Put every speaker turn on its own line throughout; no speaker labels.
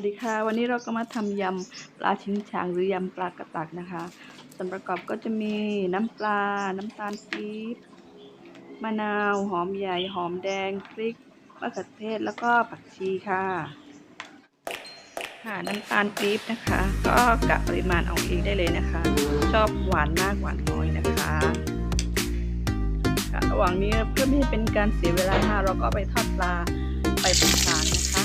วัสดีค่ะ วันนี้เราก็มาทำยำปลาชิงช่างหรือยำปลากระตักนะคะ ส่วนประกอบก็จะมีน้ำปลา น้ำตาลปี๊บมะนาว หอมใหญ่ หอมแดง พริกมะเขือเทศแล้วก็ผักชีค่ะ ค่ะน้ำตาลปี๊บนะคะ ก็กะปริมาณเอาเองได้เลยนะคะ ชอบหวานมากหวานน้อยนะคะระหว่างนี้เพื่อไม่ให้เป็นการเสียเวลาค่ะเราก็ไปทอดปลาไปเป็นจานนะคะ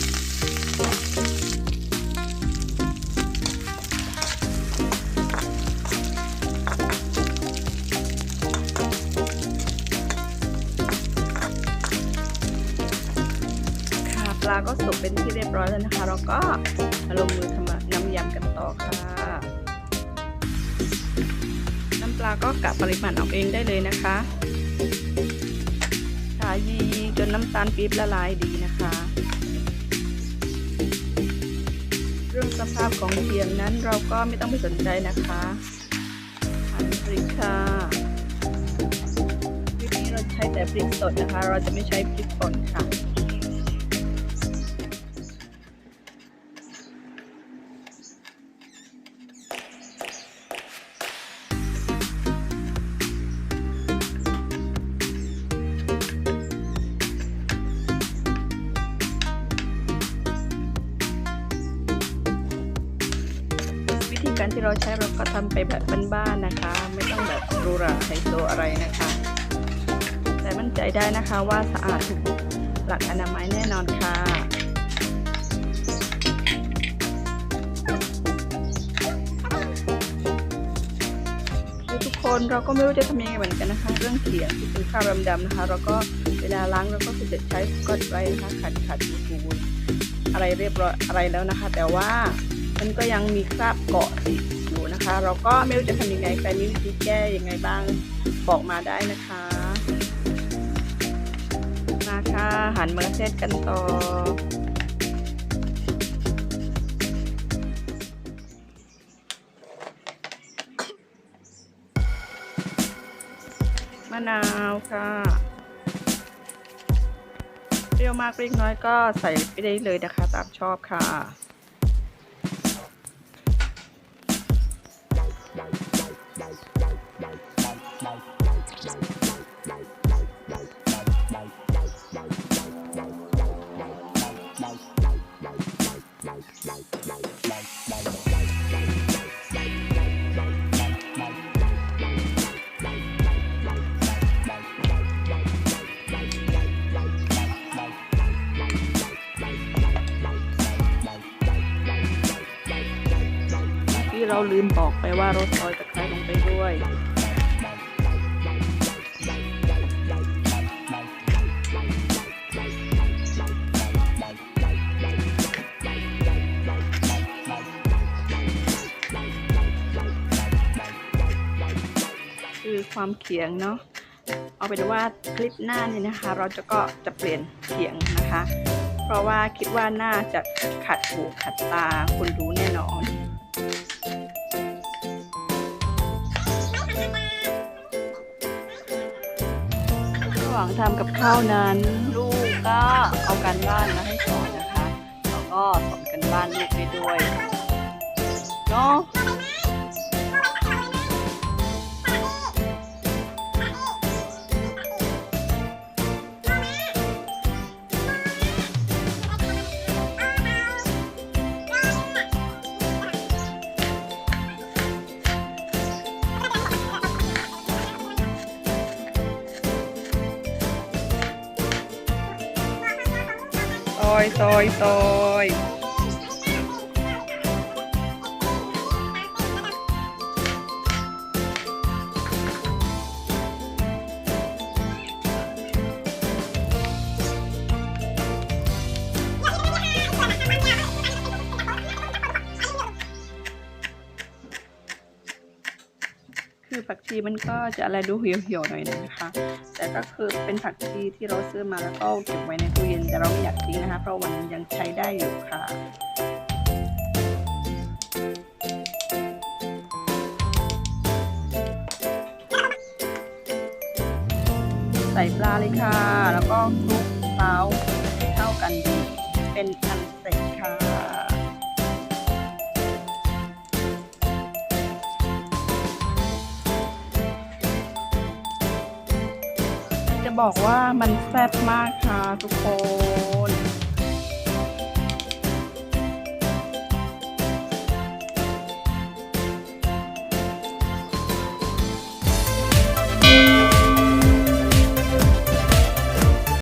าก็สุกเป็นที่เรียบร้อยแล้วนะคะ เราก็มาลงมือทำน้ำยำกันต่อค่ะ น้ำปลาก็กะปริมาณเอาเองได้เลยนะคะชายีจนน้ำตาลปี๊บละลายดีนะคะเรื่องสภาพของเคียงนั้นเราก็ไม่ต้องไปสนใจนะคะหั่นพริกค่ะวิธีเราใช้แต่พริกสดนะคะ เราจะไม่ใช้พริกป่นค่ะ เราใช้เราก็ทำไปแบบบ้านๆนะคะ ไม่ต้องแบบรูหราไฮโซอะไรนะคะ แต่มั่นใจได้นะคะว่าสะอาดถูกหลักอนามัยแน่นอนค่ะทุกคนเราก็ไม่รู้จะทำยังไงเหมือนกันนะคะ เรื่องเขียงที่เป็นคราบดำๆนะคะ เราก็เวลาล้างเราก็จะใช้กอตไบรนะคะขัดขัดถูถูอะไรเรียบร้อยอะไรแล้วนะคะ แต่ว่า มันก็ยังมีคราบเกาะติดอยู่นะคะ เราก็ไม่รู้จะทำยังไงใครมีวิธีแก้ยังไงบ้างบอกมาได้นะคะ มาค่ะหันมะเขือเทศกันต่อมะนาวค่ะเปรี้ยวมากเล็กน้อยก็ใส่ไปได้เลยนะคะ ตามชอบค่ะ เราลืมบอกไปว่าเราซอยตะไคร้ลงไปด้วยคือความเขียงเนาะเอาเป็นว่าคลิปหน้านี่นะคะ เราจะก็จะเปลี่ยนเขียงนะคะ เพราะว่าคิดว่าน่าจะขัดหูขัดตาคนดูแน่นอน หว่างทำกับข้าวนั้น ลูกก็เอาการบ้านมาให้สอนนะคะแล้วก็สอนกันบ้านลูกไปด้วยเนาะ อยซอยซอยคือผักชีมันก็จะอะไรดูเหี่ยวๆหน่อยนะคะ แต่ก็คือเป็นผักชีที่เราซื้อมาแล้วก็เก็บไว้ในตู้เย็นแต่เราไม่อยากทิ้งนะคะ เพราะมันยังใช้ได้อยู่ค่ะใส่ปลาเลยค่ะ แล้วก็คลุกเคล้าเข้ากันดี เป็นอันเสร็จค่ะ บอกว่ามันแซ่บมากค่ะทุกคน